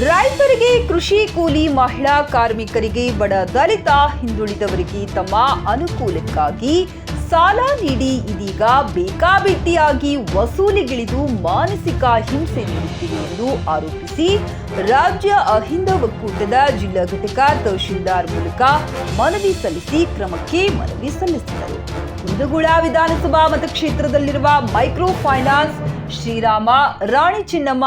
ರೈತರಿಗೆ ಕೃಷಿ ಕೂಲಿ ಮಹಿಳಾ ಕಾರ್ಮಿಕರಿಗೆ ಬಡ ದಲಿತ ಹಿಂದುಳಿದವರಿಗೆ ತಮ್ಮ ಅನುಕೂಲಕ್ಕಾಗಿ ಸಾಲ ನೀಡಿ ಇದೀಗ ಬೇಕಾಬಿಟ್ಟಿಯಾಗಿ ವಸೂಲಿಗಿಳಿದು ಮಾನಸಿಕ ಹಿಂಸೆ ನೀಡುತ್ತಿದೆ ಎಂದು ಆರೋಪಿಸಿ ರಾಜ್ಯ ಅಹಿಂದ ಒಕ್ಕೂಟದ ಜಿಲ್ಲಾ ಘಟಕ ತಹಶೀಲ್ದಾರ್ ಮೂಲಕ ಮನವಿ ಸಲ್ಲಿಸಿ ಕ್ರಮಕ್ಕೆ ಮನವಿ ಸಲ್ಲಿಸಿದರು. ಕುಂದಗೋಳ ವಿಧಾನಸಭಾ ಮತಕ್ಷೇತ್ರದಲ್ಲಿರುವ micro finance Shriram Rani Chinnamma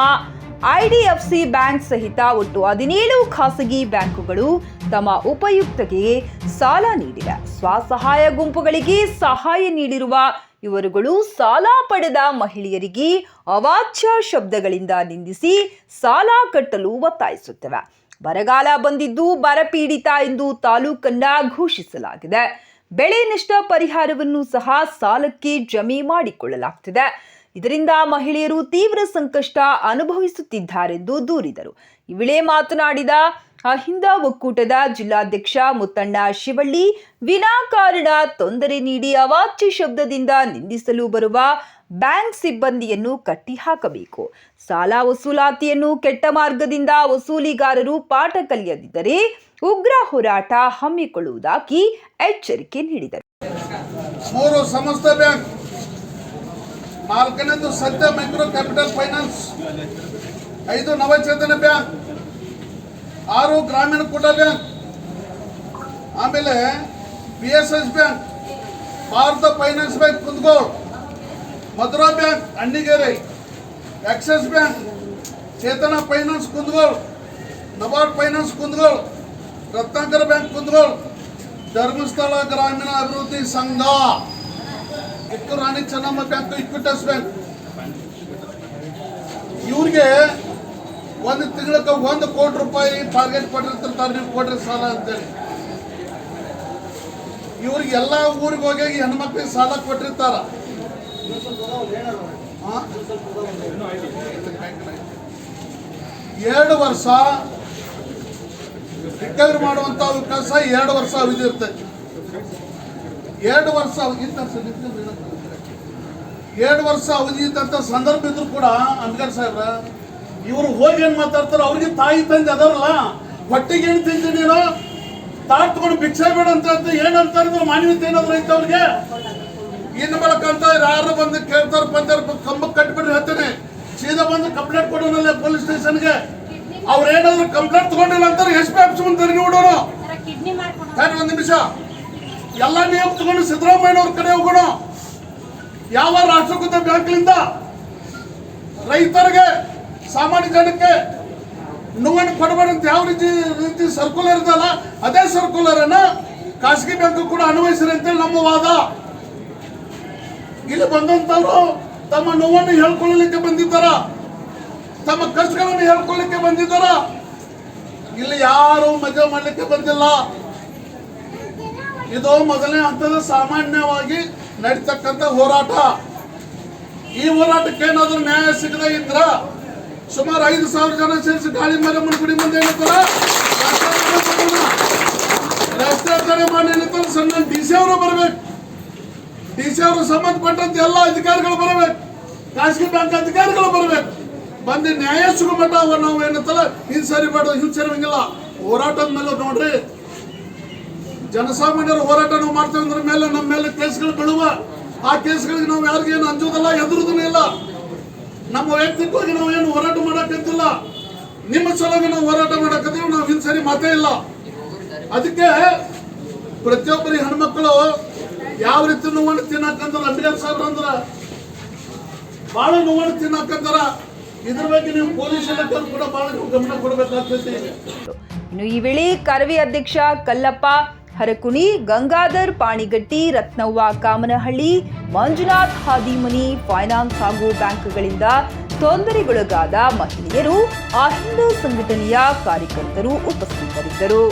IDFC bank ಸಹಿತ ಒಟ್ಟು ಹದಿನೇಳು ಖಾಸಗಿ ಬ್ಯಾಂಕುಗಳು ತಮ್ಮ ಉಪಯುಕ್ತಗೆ ಸಾಲ ನೀಡಿವೆ. ಸ್ವಸಹಾಯ ಗುಂಪುಗಳಿಗೆ ಸಹಾಯ ನೀಡಿರುವ ಇವರುಗಳು ಸಾಲ ಪಡೆದ ಮಹಿಳೆಯರಿಗೆ ಅವಾಚ್ಯ ಶಬ್ದಗಳಿಂದ ನಿಂದಿಸಿ ಸಾಲ ಕಟ್ಟಲು ಒತ್ತಾಯಿಸುತ್ತವೆ. ಬರಗಾಲ ಬಂದಿದ್ದು ಬರಪೀಡಿತ ಎಂದು ತಾಲೂಕನ್ನ ಘೋಷಿಸಲಾಗಿದೆ. ಬೆಳೆ ನಷ್ಟ ಪರಿಹಾರವನ್ನು ಸಹ ಸಾಲಕ್ಕೆ ಜಮೆ ಮಾಡಿಕೊಳ್ಳಲಾಗ್ತಿದೆ. ಇದರಿಂದ ಮಹಿಳೆಯರು ತೀವ್ರ ಸಂಕಷ್ಟ ಅನುಭವಿಸುತ್ತಿದ್ದಾರೆಂದು ದೂರಿದರು. ಈ ವೇಳೆ ಮಾತನಾಡಿದ ಅಹಿಂದ ಒಕ್ಕೂಟದ ಜಿಲ್ಲಾಧ್ಯಕ್ಷ ಮುತ್ತಣ್ಣ ಶಿವಳ್ಳಿ, ವಿನಾಕಾರಣ ತೊಂದರೆ ನೀಡಿ ಅವಾಚ್ಯ ಶಬ್ದದಿಂದ ನಿಂದಿಸಲು ಬರುವ ಬ್ಯಾಂಕ್ ಸಿಬ್ಬಂದಿಯನ್ನು ಕಟ್ಟಿಹಾಕಬೇಕು. ಸಾಲ ವಸೂಲಾತಿಯನ್ನು ಕೆಟ್ಟ ಮಾರ್ಗದಿಂದ ವಸೂಲಿಗಾರರು ಪಾಠ ಕಲಿಯದಿದ್ದರೆ ಉಗ್ರ ಹೋರಾಟ ಹಮ್ಮಿಕೊಳ್ಳುವುದಾಗಿ ಎಚ್ಚರಿಕೆ ನೀಡಿದರು. ನಾಲ್ಕನೇದು ಸತ್ಯ ಮೈಕ್ರೋ ಕ್ಯಾಪಿಟಲ್ ಫೈನಾನ್ಸ್ ಐದು ನವಚೇತನ ಬ್ಯಾಂಕ್ ಆರು ಗ್ರಾಮೀಣ ಕೂಟ ಬ್ಯಾಂಕ್ ಆಮೇಲೆ P S S bank Bharat finance bank Kundgol Madhura bank Annigeri Axis bank Chetana finance Kundgol NABARD finance Kundgol Ratnakar bank Kundgol Dharmasthala Gramina Abhivruddhi Sangha Kittur Rani Chennamma bank Equitas bank ಇವ್ರಿಗೆ ಒಂದು ತಿಂಗಳಕ್ಕೆ ಒಂದು ಕೋಟಿ ರೂಪಾಯಿ target ಕೊಟ್ಟಿರ್ತಾರೆ ನೀವು ಕೊಡ್ರಿ ಸಾಲ ಅಂತೇಳಿ. ಇವ್ರಿಗೆ ಎಲ್ಲಾ ಊರಿಗೆ ಹೋಗಿ ಹೆಣ್ಮಕ್ಳಿಗೆ ಸಾಲ ಕೊಟ್ಟಿರ್ತಾರ? ಎರಡು ವರ್ಷ ರಿಕವರಿ ಮಾಡುವಂತ ಅವಕಾಶ ಎರಡು ವರ್ಷ ಇರ್ತೈತಿ ಎರಡು ವರ್ಷ ಎರಡು ವರ್ಷ ಅವಧಿ ಇದ್ದಂತ ಸಂದರ್ಭ ಇದ್ರು ಕೂಡ ಅಂಬೇಡ್ಕರ್ ಸಾಹೇಬ್ರ ಇವರು ಹೋಗಿ ಏನ್ ಮಾತಾಡ್ತಾರ ಅವ್ರಿಗೆ ತಾಯಿ ತಂದೆ ಅದಾರಲ್ಲ ಹೊಟ್ಟಿಗೆ ಏನು ತಿಂತೀನೋ ತಾಟ್ಕೊಂಡು ಭಿಕ್ಷೆ ಬೇಡ ಅಂತ ಏನಂತಾರೆ ಮಾನ್ಯತೆ ಏನಾದ್ರು ಐತೆ ಅವ್ರಿಗೆ? ಇನ್ನು ಬಳಕ ಅಂತ ಯಾರು ಬಂದು ಕೇಳ್ತಾರ ಬಂದಾರ ಕಂಬಕ್ಕೆ ಕಟ್ಬಿಡ್ರಿ ಹೇಳ್ತೇನೆ. ಸೀದಾ ಬಂದು ಕಂಪ್ಲೇಂಟ್ ಕೊಡೋನಲ್ಲ ಪೊಲೀಸ್ ಸ್ಟೇಷನ್ಗೆ. ಅವ್ರು ಏನಾದ್ರು ಕಂಪ್ಲೇಂಟ್ ತಗೊಂಡಿಲ್ಲ ಅಂತಾರೆ ಎಸ್ ಪಿ ಆಫೀಸ್ ಮುಂದೆ ಹೇಳಿ ಒಂದು ನಿಮಿಷ. ಎಲ್ಲ ನಿಯಮ ತಗೊಂಡು ಸಿದ್ದರಾಮಯ್ಯನವ್ರ ಕಡೆ ಹೋಗೋಣ. ಯಾವ ರಾಷ್ಟ್ರಕೃತ ಬ್ಯಾಂಕ್ಲಿಂದ ರೈತರಿಗೆ, ಸಾಮಾನ್ಯ ಜನಕ್ಕೆ ನೋವನ್ನು ಅಂತ ಯಾವ ರೀತಿ ರೀತಿ ಸರ್ಕ್ಯುಲರ್ ಇದಲ್ಲ ಅದೇ ಸರ್ಕ್ಯುಲರ್ ಅನ್ನ ಖಾಸಗಿ ಬ್ಯಾಂಕ್ ಕೂಡ ಅನ್ವಯಿಸಿರಿ ಅಂತೇಳಿ ನಮ್ಮ ವಾದ. ಇಲ್ಲಿ ಬಂದಂತವರು ತಮ್ಮ ನೋವನ್ನು ಹೇಳ್ಕೊಳ್ಳಲಿಕ್ಕೆ ಬಂದಿದ್ದಾರ? ತಮ್ಮ ಕಷ್ಟಗಳನ್ನು ಹೇಳ್ಕೊಳ್ಳಿಕ್ಕೆ ಬಂದಿದ್ದಾರ? ಇಲ್ಲಿ ಯಾರು ಮದುವೆ ಮಾಡಲಿಕ್ಕೆ ಬಂದಿಲ್ಲ. ಇದು ಮೊದಲನೇ ಹಂತದ ಸಾಮಾನ್ಯವಾಗಿ ನಡೀತಕ್ಕಂಥ ಹೋರಾಟ. ಈ ಹೋರಾಟಕ್ಕೆ ಏನಾದ್ರೂ ನ್ಯಾಯ ಸಿಗದೇ ಇದ್ರ ಸುಮಾರು ಐದು ಸಾವಿರ ಜನ ಸೇರಿಸಿ ಗಾಳಿ ಮೇಲೆ ಗುಡಿ ಮುಂದೆ ಏನಂತಾರ ರಾಷ್ಟ್ರೀಯ ಮಾಡಿ ಏನಂತಾರ ಸಣ್ಣ ಡಿ ಸಿ ಅವರು ಬರಬೇಕು. ಡಿ ಸಿ ಅವರು ಸಂಬಂಧಪಟ್ಟಂತ ಎಲ್ಲ ಅಧಿಕಾರಿಗಳು ಬರಬೇಕು. ಖಾಸಗಿ ಬ್ಯಾಂಕ್ ಅಧಿಕಾರಿಗಳು ಬರಬೇಕು. ಬಂದು ನ್ಯಾಯ ಸಿಗೋ ನಾವು ಏನಂತಲ್ಲ ಹಿಂಸರಿ ಬೇಡ ಹಿಂಸರಿವಂಗಿಲ್ಲ ಹೋರಾಟದ ಮೇಲೆ ನೋಡ್ರಿ. ಜನಸಾಮಾನ್ಯರ ಹೋರಾಟ ನಾವು ಮಾಡ್ತೇವೆ ಅಂದ್ರ ಮೇಲೆ ನಮ್ಮ ಮೇಲೆ ಕೇಸ್ಗಳು ಬೀಳುವ. ಆ ಕೇಸ್ಗಳಿಗೆ ನಾವು ಯಾರಿಗೇನು ಅಂಜೋದಲ್ಲ, ಎದುರುದೂ ಇಲ್ಲ. ನಮ್ಮ ವೈಯಕ್ತಿಕವಾಗಿ ನಾವು ಏನು ಹೋರಾಟ ಮಾಡಕ್ಕಂತಿಲ್ಲ. ನಿಮ್ಮ ಸಲುವಾಗಿ ನಾವು ಹೋರಾಟ ಮಾಡಕ್ಕಂತೀವಿ ನಾವು ಹಿಂಸರಿ ಮಾತೇ ಇಲ್ಲ. ಅದಕ್ಕೆ ಪ್ರತಿಯೊಬ್ಬರಿ ಹೆಣ್ಮಕ್ಳು ಯಾವ ರೀತಿ ನೋವನ್ನು ತಿನ್ನಕಂದ್ರ ಅಂಬೇಡ್ಕರ್ ಸಾಹೇಬ್ರ ಅಂದ್ರ ಬಹಳ ನೋವನ್ನು ತಿನ್ನಕಂತಾರ ಇದ್ರ ಬಗ್ಗೆ ನೀವು ಪೊಲೀಸ್ ಇಲಾಖೆಯವರು ಕೂಡ ಬಹಳ ಗಮನ ಕೊಡಬೇಕಾಗ್ತೈತಿ. ಇನ್ನು ಈ ವೇಳೆ ಕರವಿ ಅಧ್ಯಕ್ಷ ಕಲ್ಲಪ್ಪ ಹರಕುಣಿ, ಗಂಗಾಧರ್, ಪಾಣಿಗಟ್ಟಿ, ರತ್ನವ್ವ, ಕಾಮನಹಳ್ಳಿ, ಮಂಜುನಾಥ್, ಹಾದಿಮನಿ, ಫೈನಾನ್ಸ್ ಹಾಗೂ ಬ್ಯಾಂಕ್ಗಳಿಂದ ತೊಂದರೆಗೊಳಗಾದ ಮಹಿಳೆಯರು ಆ ಹಿಂದೂ ಸಂಘಟನೆಯ ಕಾರ್ಯಕರ್ತರು ಉಪಸ್ಥಿತರಿದ್ದರು.